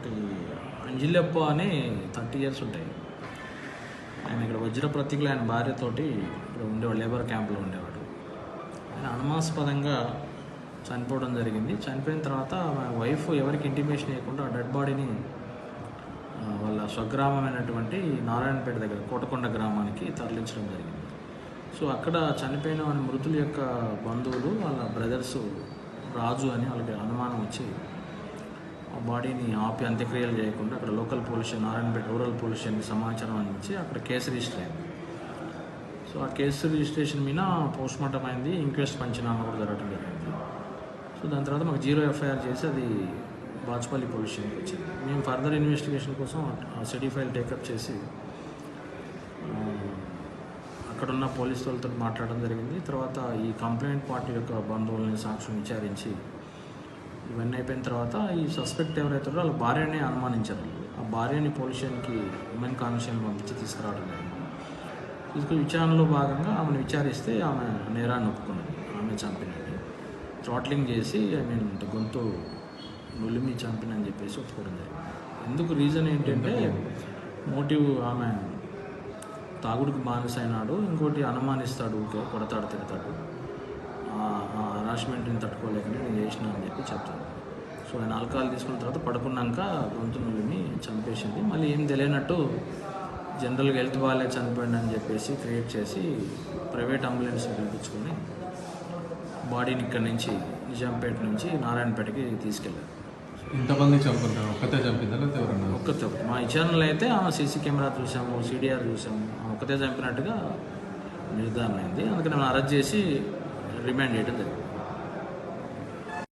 ఒకటి అంజిల్లప్ప అని thirty years ఉంటాయి. ఆయన ఇక్కడ వజ్రప్రతికులు ఆయన భార్యతోటి ఇక్కడ ఉండేవాడు లేబర్ క్యాంప్లో ఉండేవాడు. ఆయన అనుమాస్పదంగా చనిపోవడం జరిగింది. చనిపోయిన తర్వాత వైఫ్ ఎవరికి ఇంటిమేషన్ ఇవ్వకుండా ఆ డెడ్ బాడీని వాళ్ళ స్వగ్రామమైనటువంటి నారాయణపేట దగ్గర కోటకొండ గ్రామానికి తరలించడం జరిగింది. సో అక్కడ చనిపోయిన మృతుల యొక్క బంధువులు వాళ్ళ బ్రదర్స్ రాజు అని వాళ్ళకి అనుమానం వచ్చి బాడీని ఆపి అంత్యక్రియలు చేయకుండా అక్కడ local pollution station rural police సమాచారం అందించి అక్కడ కేసు రిజిస్టర్ అయింది. సో ఆ కేసు రిజిస్ట్రేషన్ మీద పోస్ట్ మార్టం అయింది ఇంక్వెస్ట్ పంచనామా కూడా జరగడం జరిగింది. సో దాని తర్వాత మాకు జీరో ఎఫ్ఐఆర్ చేసి అది బాచుపల్లి పొల్యూషన్కి వచ్చింది. మేము ఫర్దర్ ఇన్వెస్టిగేషన్ కోసం ఆ సిడీ ఫైల్ టేకప్ చేసి అక్కడున్న పోలీసు వాళ్ళతో మాట్లాడడం జరిగింది. తర్వాత ఈ కంప్లైంట్ పార్టీ యొక్క బంధువులని సాక్ష్యం విచారించి ఇవన్నీ అయిపోయిన తర్వాత ఈ సస్పెక్ట్ ఎవరైతే వాళ్ళ భార్యని అనుమానించారు. ఆ భార్యని పోలీస్ ఉమెన్ కాన్స్టేబుల్ పంపించి తీసుకురావడం జరిగింది. తీసుకుని విచారణలో భాగంగా ఆమెను విచారిస్తే ఆమె నేరాన్ని ఒప్పుకున్నది. ఆమె చంపినట్టు థ్రాట్లింగ్ చేసి ఐ మీన్ గొంతు నులిమి చంపినని చెప్పేసి ఒప్పుకోవడం జరిగింది. ఎందుకు రీజన్ ఏంటంటే మోటివ్ ఆమె తాగుడికి బానిస అయినాడు ఇంకోటి అనుమానిస్తాడు ఊరికే కొడతాడు తిడతాడు. ఆ హరాస్మెంట్ని తట్టుకోలేక చేసిన అని చెప్పి చెప్తాను. సో ఆయన ఆల్కహాల్ తీసుకున్న తర్వాత పడుకున్నాక గొంతు చంపేసింది. మళ్ళీ ఏం తెలియనట్టు జనరల్గా హెల్త్ వాళ్ళే చనిపోయింది అని చెప్పేసి క్రియేట్ చేసి ప్రైవేట్ అంబులెన్స్ పిలిపించుకొని బాడీని ఇక్కడి నుంచి నిజాంపేట నుంచి నారాయణపేటకి తీసుకెళ్ళారు. ఇంతమంది చంపుకుంటారు ఒక్కతే చంపిందా ఒక్కతే. మా విచారణలో అయితే ఆమె సీసీ కెమెరా చూసాము సీడీఆర్ చూసాము. ఒక్కతే చంపినట్టుగా నిర్ధారణ అయింది అందుకని మేము అరెస్ట్ చేసి రిమాండ్ చేయడం జరిగింది.